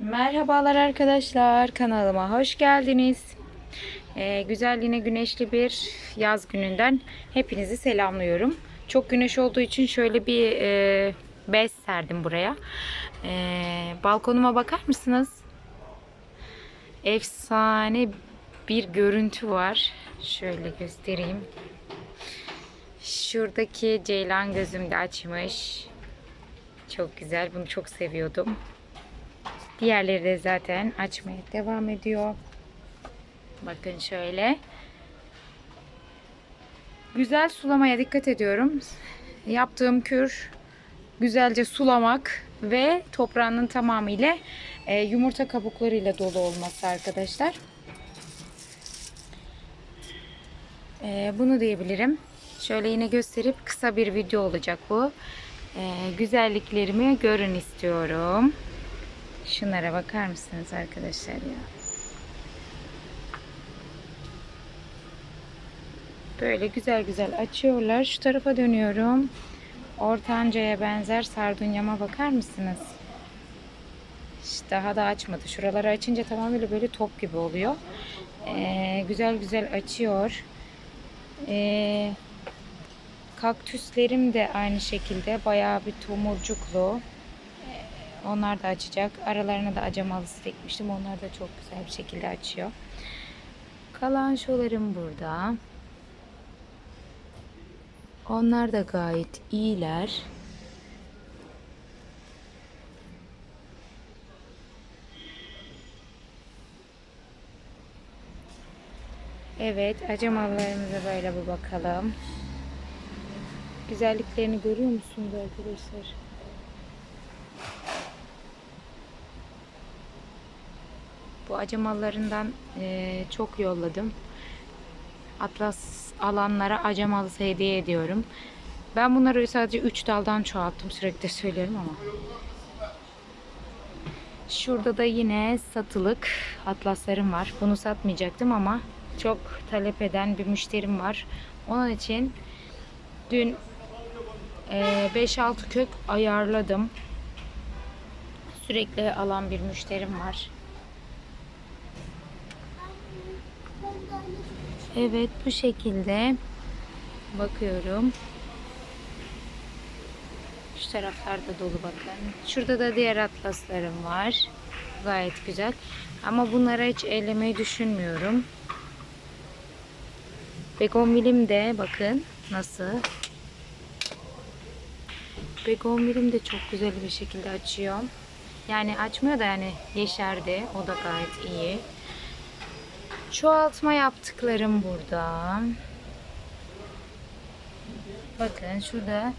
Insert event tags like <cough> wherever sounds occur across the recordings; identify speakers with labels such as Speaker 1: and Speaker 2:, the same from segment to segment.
Speaker 1: Merhabalar arkadaşlar kanalıma hoş geldiniz. Ee, güzel yine güneşli bir yaz gününden hepinizi selamlıyorum. Çok güneş olduğu için şöyle bir e, bez serdim buraya. Ee, balkonuma bakar mısınız? Efsane bir görüntü var. Şöyle göstereyim. Şuradaki ceylan gözümde açmış. Çok güzel. Bunu çok seviyordum. Diğerleri de zaten açmaya devam ediyor. Bakın şöyle. Güzel sulamaya dikkat ediyorum. Yaptığım kür güzelce sulamak ve toprağının tamamıyla e, yumurta kabuklarıyla dolu olması arkadaşlar. E, bunu diyebilirim. Şöyle yine gösterip kısa bir video olacak bu. E, güzelliklerimi görün istiyorum. Şunlara bakar mısınız arkadaşlar ya? Böyle güzel güzel açıyorlar. Şu tarafa dönüyorum. Ortanca'ya benzer sardunyama bakar mısınız? İşte daha da açmadı. Şuraları açınca tamamıyla böyle top gibi oluyor. Ee, güzel güzel açıyor. Ee, kaktüslerim de aynı şekilde bayağı bir tomurcuklu. Onlar da açacak. Aralarına da acemalısı dikmiştim. Onlar da çok güzel bir şekilde açıyor. Kalan şolarım burada. Onlar da gayet iyiler. Evet, acemalarımıza böyle bir bakalım. Güzelliklerini görüyor musunuz arkadaşlar? Bu acemalarından eee, çok yolladım. Atlas alanlara acemalısı hediye ediyorum. Ben bunları sadece 3 daldan çoğalttım. Sürekli <laughs> söylerim ama. Şurada da yine satılık atlaslarım var. Bunu satmayacaktım ama çok talep eden bir müşterim var. Onun için dün eee, 5-6 kök ayarladım. Sürekli alan bir müşterim var. Evet bu şekilde bakıyorum. Şu taraflarda dolu bakın. Şurada da diğer atlaslarım var. Gayet güzel. Ama bunlara hiç ellemeyi düşünmüyorum. Begonvilim de bakın nasıl. Begonvilim de çok güzel bir şekilde açıyor. Yani açmıyor da yani yeşerdi. O da gayet iyi. Çoğaltma yaptıklarım burada. Bakın şurada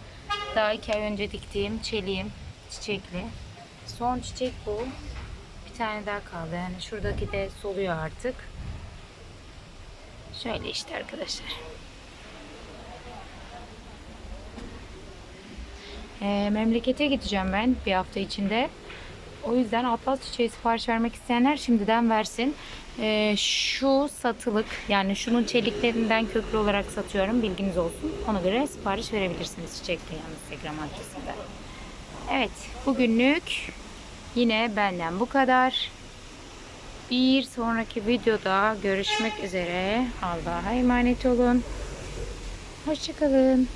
Speaker 1: daha iki ay önce diktiğim çeliğim çiçekli. Son çiçek bu. Bir tane daha kaldı. Yani şuradaki de soluyor artık. Şöyle işte arkadaşlar. Ee, memlekete gideceğim ben bir hafta içinde. O yüzden atlas çiçeği sipariş vermek isteyenler şimdiden versin. Ee, şu satılık yani şunun çeliklerinden köklü olarak satıyorum bilginiz olsun. Ona göre sipariş verebilirsiniz çiçekli yani Instagram adresinden. Evet bugünlük yine benden bu kadar. Bir sonraki videoda görüşmek üzere. Allah'a emanet olun. Hoşçakalın.